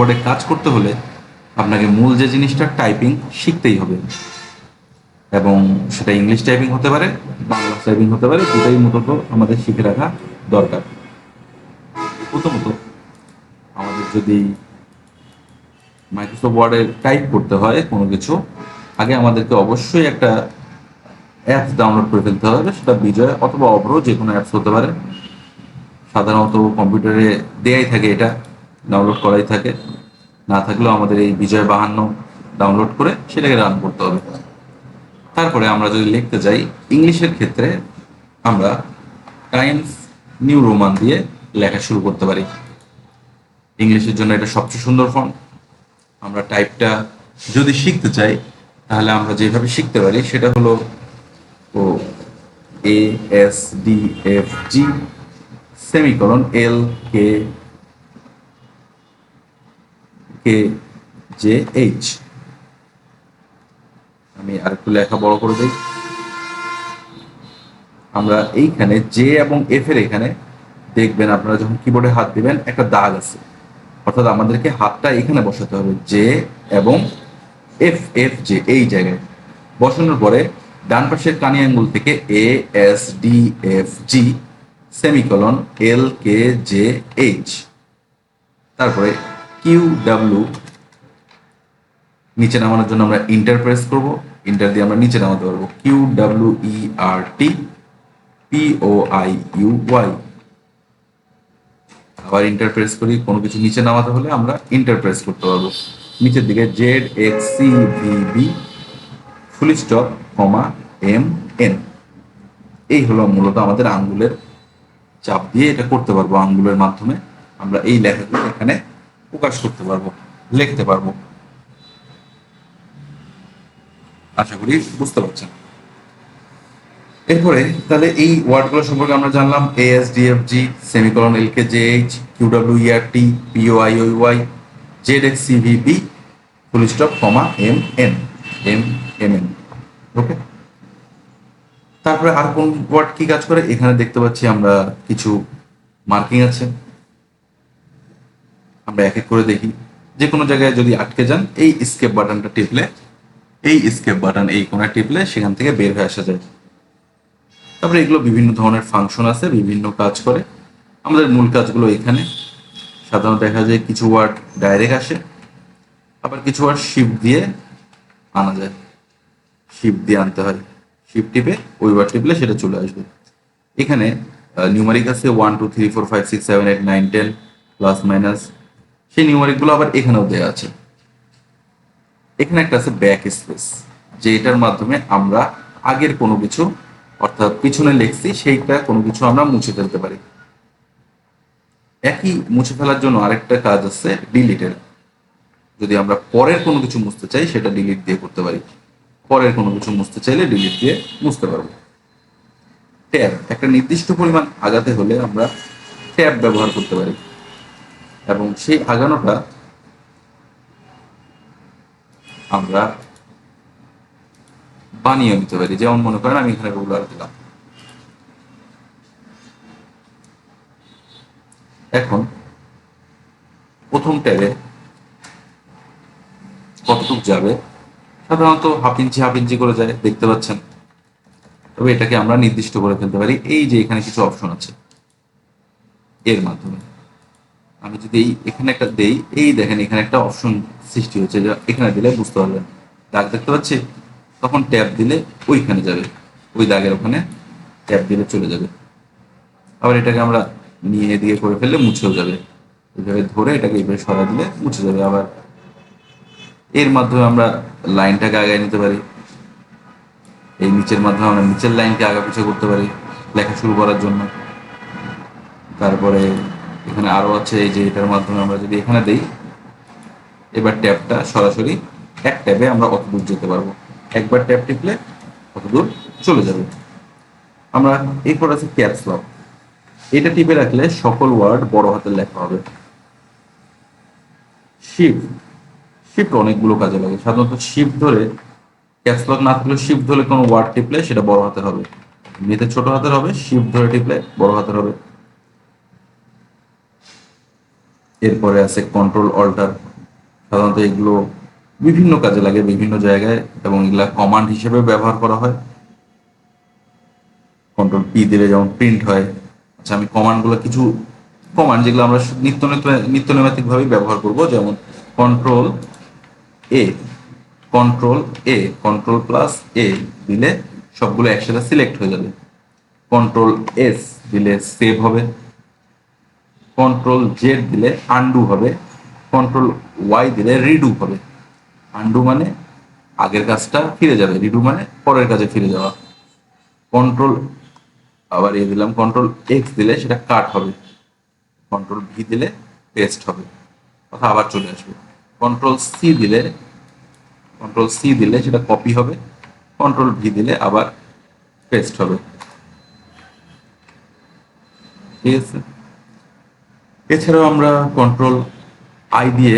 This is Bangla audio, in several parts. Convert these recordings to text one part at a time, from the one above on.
ওয়ার্ডে কাজ করতে হলে আপনাকে মূল যে জিনিসটা টাইপিং শিখতেই হবে। এবং সেটা ইংলিশ টাইপিং হতে পারে, বাংলা টাইপিং হতে পারে, দুটাই মূলত আমাদের শিখে রাখা দরকার। প্রথমত, আমাদের যদি মাইক্রোসফট ওয়ার্ডে টাইপ করতে হয় কোনো কিছু, আগে আমাদেরকে অবশ্যই একটা অ্যাপস ডাউনলোড করে ফেলতে হবে, সেটা বিজয় অথবা অভ্র যে কোনো অ্যাপস হতে পারে। সাধারণত কম্পিউটারে দেয়াই থাকে এটা। ডাউনলোড করাই থাকে। না থাকলেও আমাদের এই বিজয় বাহান্ন ডাউনলোড করে সেটাকে রান করতে হবে। তারপরে আমরা যদি লিখতে যাই, ইংলিশের ক্ষেত্রে আমরা টাইমস নিউ রোমান দিয়ে লেখা শুরু করতে পারি। ইংলিশের জন্য এটা সবচেয়ে সুন্দর ফন্ট আমরা টাইপটা যদি শিখতে চাই, তাহলে আমরা যেভাবে শিখতে পারি, সেটা হলো ও A S D F G semicolon L K K J H আমি আরেকটু লেখা বড় করে দিই। আমরা এইখানে জে এবং এফ এর এখানে দেখবেন আপনারা যখন কিবোর্ডে হাত দিবেন, একটা দাগ আছে। অর্থাৎ আমাদেরকে হাতটা এখানে বসাতে হবে। জে এবং এফ এফ জে এই জায়গায়। বসানোর পরে ডান পাশের কানি আঙ্গুল থেকে A S D F G semicolon L K J H তারপরে কিউ ডাব্লিউ নিচে নামানোর জন্য আমরা ইন্টার প্রেস করব। ইন্টার দিয়ে আমরা নিচে নামাতে পারব। Q W E R T P I U Y আবার ইন্টার প্রেস করি, কোনো কিছু নিচে নামাতে হলে আমরা ইন্টার প্রেস করতে পারব। নিচের দিকে Z X C V B full stop comma M N এই হলো মূলত আমাদের আঙ্গুলের চাপ দিয়ে এটা করতে পারব আঙ্গুলের মাধ্যমে। আমরা এই লেখাগুলো এখানে প্রকাশ করতে পারব, লিখতে পারব। আশা করি বুঝতে পারছেন। এরপরে তাহলে এই ওয়ার্ডগুলো সম্পর্কে আমরা জানলাম A S D F G semicolon L K J H Q W E R T P O I ওই Y Z X C V B full stop comma M N M M N okay তারপরে আর কোন ওয়ার্ড কি কাজ করে? এখানে দেখতে পাচ্ছি আমরা কিছু মার্কিং আছে। আমরা এক এক করে দেখি। যে কোনো জায়গায় যদি আটকে যান, এই স্কেপ বাটনটা টিপলে, এই স্কেপ বাটন এই কোনায় টিপলে সেখান থেকে বের হয়ে আসা যায়। তারপরে এগুলো বিভিন্ন ধরনের ফাংশন আছে, বিভিন্ন কাজ করে। আমাদের মূল কাজগুলো এখানে। সাধারণত দেখা যায় কিছু ওয়ার্ড ডাইরেক্ট আসে, আবার কিছু ওয়ার্ড শিফট দিয়ে আনা যায়। শিফট দিয়ে আনতে হয়। শিফট টিপে ওই ওয়ার্ড টিপলে সেটা চলে আসবে। এখানে নিউমারিক আছে one two three four five six seven eight nine ten plus minus সেই নিউমারিকগুলো আবার এখানেও দেওয়া আছে। এখানে একটা আছে ব্যাক স্পেস যে এটার মাধ্যমে আমরা আগের কোনো কিছু, অর্থাৎ পিছনে লিখছি, সেইটা কোনো কিছু আমরা মুছে ফেলতে পারি। একই মুছে ফেলার জন্য আরেকটা কাজ আছে ডিলিটের যদি আমরা পরের কোনো কিছু মুছতে চাই, সেটা ডিলিট দিয়ে করতে পারি। পরের কোনো কিছু মুছতে চাইলে ডিলিট দিয়ে মুছতে পারব। ট্যাব, একটা নির্দিষ্ট পরিমাণ আগাতে হলে আমরা ট্যাব ব্যবহার করতে পারি। এবং সেই আগানোটা আমরা বানিয়ে নিতে পারি যেমন মনে করেন, আমি এখানে রুলার দিলাম। এখন প্রথম ট্যাবে কতটুক যাবে? সাধারণত হাফ ইঞ্চি হাফ ইঞ্চি করে যায়, দেখতে পাচ্ছেন। তবে এটাকে আমরা নির্দিষ্ট করে ফেলতে পারি। এই যে এখানে কিছু অপশন আছে এর মাধ্যমে। আমি যদি এই এখানে একটা দেই, এই দেখেন এখানে একটা অপশন সৃষ্টি হচ্ছে এখানে দিলে বুঝতে পারবেন। দাগ দেখতে পাচ্ছি? তখন ট্যাপ দিলে ওইখানে যাবে। ওই দাগের ওখানে ট্যাপ দিলে চলে যাবে। আবার এটাকে আমরা নিয়ে দিয়ে করে ফেললে মুছেও যাবে। এইভাবে ধরে এটাকে এইভাবে সরা দিলে মুছে যাবে। আবার এর মাধ্যমে আমরা লাইনটাকে আগায় নিতে পারি। এই নিচের মাধ্যমে আমরা নিচের লাইনকে আগা পিছিয়ে করতে পারি লেখা শুরু করার জন্য। তারপরে এখানে আরও আছে এই যে এটার মাধ্যমে আমরা যদি এখানে দেই, এবার ট্যাবটা সরাসরি এক ট্যাবে আমরা অত দূর যেতে পারব? একবার ট্যাব টিপলে অত দূর চলে যাবে? আমরা এরপর আছে ক্যাপস লক। এটা টিপে রাখলে সকল ওয়ার্ড বড় হাতের লেখা হবে। শিফট। শিফট অনেকগুলো কাজে লাগে। সাধারণত শিফট ধরে ক্যাপস লক না থাকলে শিফট ধরে কোনো ওয়ার্ড টিপলে সেটা বড় হাতের হবে। এমনিতে ছোট হাতের হবে, শিফট ধরে টিপলে বড় হাতের হবে। এরপরে আছে কন্ট্রোল অল্টার সাধারণত এগুলো বিভিন্ন কাজে লাগে বিভিন্ন জায়গায় এবং এগুলা কমান্ড হিসেবে ব্যবহার করা হয়। কন্ট্রোল পি দিলে যেমন প্রিন্ট হয়। আচ্ছা আমি কমান্ডগুলো কিছু কমান্ড যেগুলো আমরা নিত্য নিত্য নিত্য নৈমিত্তিক ভাবেই ব্যবহার করব, যেমন control A control A control plus A দিলে সবগুলো একসাথে সিলেক্ট হয়ে যাবে। কন্ট্রোল এস দিলে সেভ হবে। কন্ট্রোল জেড দিলে আন্ডু হবে কন্ট্রোল ওয়াই দিলে রিডু হবে। আন্ডু মানে আগের কাজটা ফিরে যাবে রিডু মানে পরের কাজে ফিরে যাওয়া। কন্ট্রোল আবার এ দিলাম কন্ট্রোল এক্স দিলে সেটা কাট হবে। কন্ট্রোল ভি দিলে পেস্ট হবে। কথা আবার চলে আসবে। কন্ট্রোল সি দিলে কন্ট্রোল সি দিলে সেটা কপি হবে। কন্ট্রোল ভি দিলে আবার পেস্ট হবে। ঠিক আছে? এছাড়াও আমরা কন্ট্রোল আই দিয়ে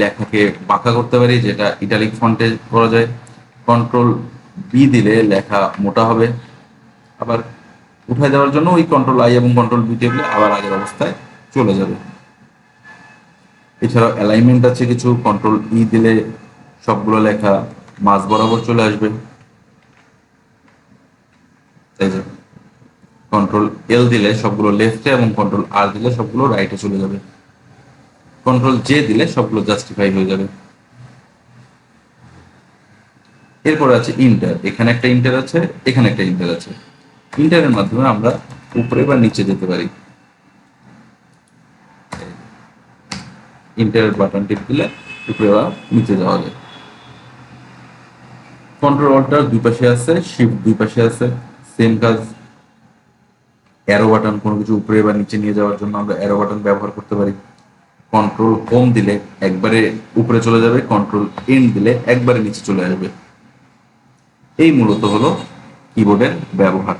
লেখাকে বাঁকা করতে পারি, যেটা ইটালিক ফন্টে করা যায়। কন্ট্রোল বি দিলে লেখা মোটা হবে। আবার উঠায় দেওয়ার জন্য ওই কন্ট্রোল আই এবং কন্ট্রোল বি টেবলে আবার আগের অবস্থায় চলে যাবে। এছাড়াও অ্যালাইনমেন্ট আছে কিছু কন্ট্রোল ই দিলে সবগুলো লেখা মাঝ বরাবর চলে আসবে। তাই কন্ট্রোল এল দিলে সবগুলো লেফটে এবং কন্ট্রোল আর দিলে সবগুলো রাইটে চলে যাবে। কন্ট্রোল জে দিলে সবগুলো জাস্টিফাই হয়ে যাবে। এরপর আছে ইন্টার এখানে একটা ইন্টার আছে, এখানে একটা ইন্টার আছে। ইন্টারের মাধ্যমে আমরা উপরে বা নিচে যেতে পারি। ইন্টার বাটন টিপ দিলে উপরে বা নিচে যাওয়া যায়। কন্ট্রোল অল্টার দুই পাশে আছে শিফট দুই পাশে আছে সেম কাজ অ্যারো বাটন কোনো কিছু উপরে বা নিচে নিয়ে যাওয়ার জন্য আমরা অ্যারো বাটন ব্যবহার করতে পারি। কন্ট্রোল হোম দিলে একবারে উপরে চলে যাবে কন্ট্রোল এন দিলে একবারে নিচে চলে আসবে। এই মূলত হলো কিবোর্ডের ব্যবহার।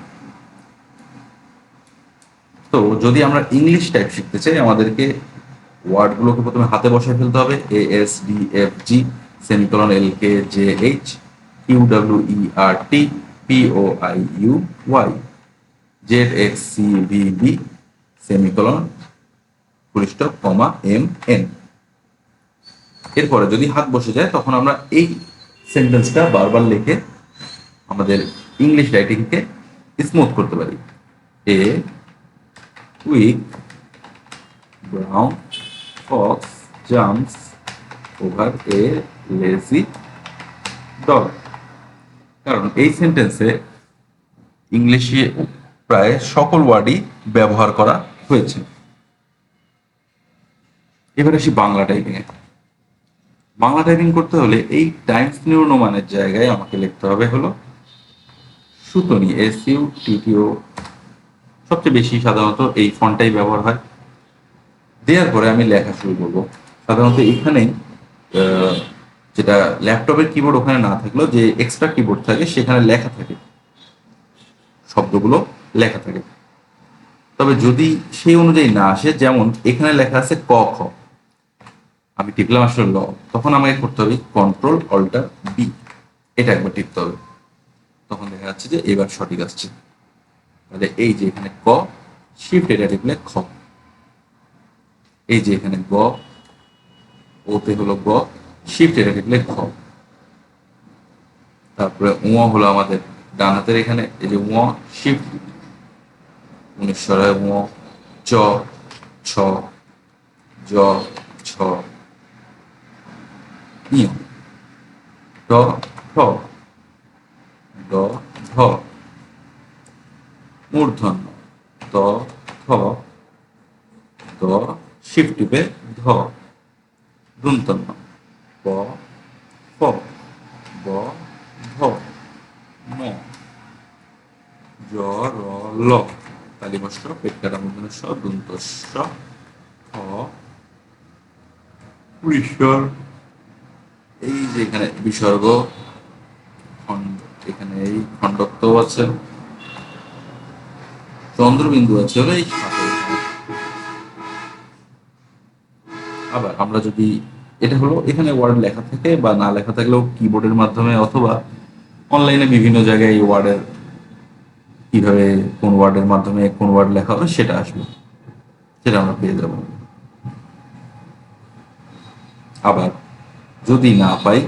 তো যদি আমরা ইংলিশ টাইপ শিখতে চাই, আমাদেরকে ওয়ার্ডগুলোকে প্রথমে হাতে বসায় ফেলতে হবে। A S D F G semicolon L K J H Q W E R T P O I U Y Z X C V B semicolon full stop comma M N এরপরে যদি হাত বসে যায়, তখন আমরা এই সেন্টেন্সটা বারবার লিখে আমাদের ইংলিশ রাইটিংকে স্মুথ করতে পারি। A quick brown fox jumps over a lazy dog কারণ এই সেন্টেন্সে ইংলিশে প্রায় সকল ওয়ার্ডই ব্যবহার করা হয়েছে। এবার আসি বাংলা টাইপিংয়ে বাংলা টাইপিং করতে হলে এই টাইমস নিউ অনুমানের জায়গায় আমাকে লিখতে হবে হলো সুতনি এস ইউ টিটিও সবচেয়ে বেশি সাধারণত এই ফন্টটাই ব্যবহার হয়। দেওয়ার পরে আমি লেখা শুরু করব। সাধারণত এখানে আহ, যেটা ল্যাপটপের কিবোর্ড ওখানে না থাকলেও যে এক্সট্রা কিবোর্ড থাকে সেখানে লেখা থাকে। শব্দগুলো লেখা থাকে। তবে যদি সেই অনুযায়ী না আসে, যেমন এখানে লেখা আছে ক, খ, আমি টিপলাম আসলে ল, তখন আমাকে করতে হবে কন্ট্রোল অল্টার বি এটা একবার টিপতে হবে। তখন দেখা যাচ্ছে যে এবার সঠিক আসছে। তাহলে এই যে এখানে ক শিফট এটা টিপলে খ। এই যে এখানে গ, ওতে হলো গ শিফট এটা টিপলে খ। তারপরে উ হলো আমাদের ডান হাতের এখানে, এই যে উ শিফট উনিশ্বরায় উ চ, ছ, জ, ছ। ইয় ড ঠ ড ঢ মূর্ধন্য ত, থ। দ, শিফট টিপে ধ। দন্তন্য প প ব ভ ম। জ, র, ল। এই যে এখানে বিসর্গ এখানে এই খণ্ডত্ব আছে চন্দ্রবিন্দু আছে এই আবার আমরা যদি এটা হলো এখানে ওয়ার্ড লেখা থাকে বা না লেখা থাকলেও কিবোর্ডের মাধ্যমে অথবা অনলাইনে বিভিন্ন জায়গায় এই ওয়ার্ডের কীভাবে কোন ওয়ার্ডের মাধ্যমে কোন ওয়ার্ড লেখা হবে সেটা আসবে সেটা আমরা পেয়ে যাব। আবার যদি না পাই,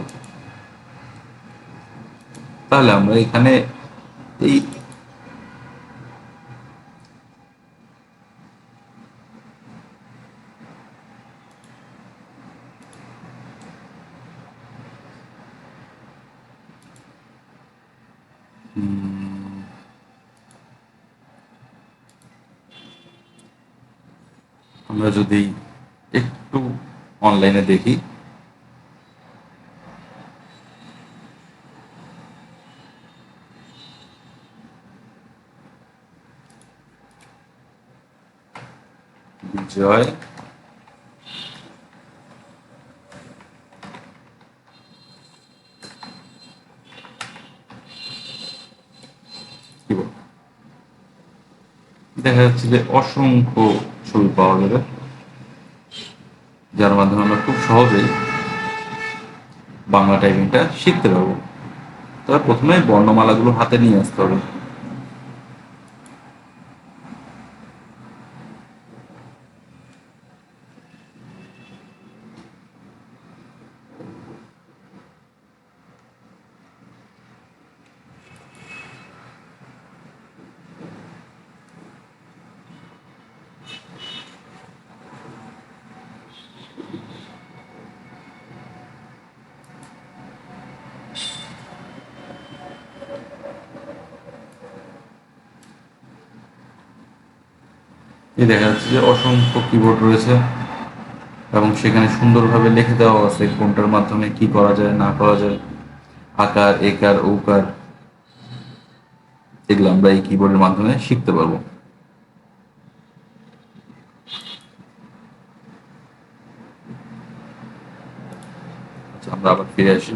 তাহলে আমরা এখানে এই আমরা যদি একটু অনলাইনে দেখি। বিজয়। দেখা যাচ্ছে যে অসংখ্য ছবি পাওয়া যাবে। যার মাধ্যমে আমরা খুব সহজেই বাংলা টাইপিংটা শিখতে পারব। তবে প্রথমে বর্ণমালাগুলো হাতে নিয়ে আসতে হবে। এই দেখা যাচ্ছে যে অসংখ্য কিবোর্ড রয়েছে এবং সেখানে সুন্দরভাবে লিখে দেওয়া আছে কোনটার মাধ্যমে কি করা যায়, না করা যায়, আকার, একার, ঔকার, এগুলো আমরা এই কিবোর্ডের মাধ্যমে শিখতে পারব। আচ্ছা আমরা আবার ফিরে আসি।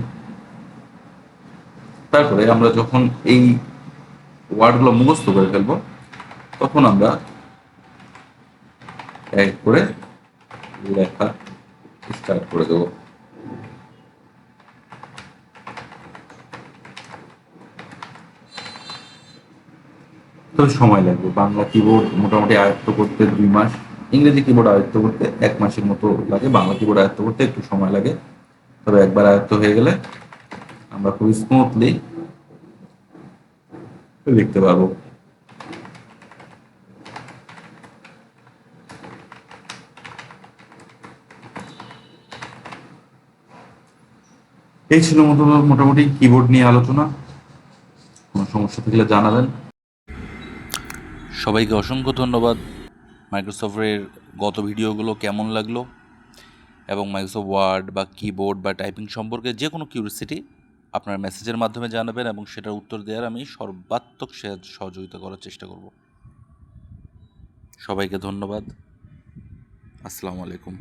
তারপরে আমরা যখন এই ওয়ার্ডগুলো মুখস্থ করে ফেলব, তখন আমরা এক করে লেখা স্টার্ট করে দেবো। তবে সময় লাগবে। বাংলা কিবোর্ড মোটামুটি আয়ত্ত করতে দুই মাস, ইংরেজি কিবোর্ড আয়ত্ত করতে এক মাসের মতো লাগে। বাংলা কিবোর্ড আয়ত্ত করতে একটু সময় লাগে। তবে একবার আয়ত্ত হয়ে গেলে আমরা খুব স্মুথলি লিখতে পারব। এই ছিল মোটামুটি কিবোর্ড নিয়ে আলোচনা। কোনো সমস্যা থাকলে জানাবেন। সবাইকে অসংখ্য ধন্যবাদ। মাইক্রোসফটের গত ভিডিওগুলো কেমন লাগল? এবং মাইক্রোসফট ওয়ার্ড বা কিবোর্ড বা টাইপিং সম্পর্কে যে কোনো কিউরিসিটি আপনার মেসেজের মাধ্যমে জানাবেন এবং সেটার উত্তর দেওয়ার আমি সর্বাত্মক সহযোগিতা করার চেষ্টা করব। সবাইকে ধন্যবাদ। আসসালামু আলাইকুম।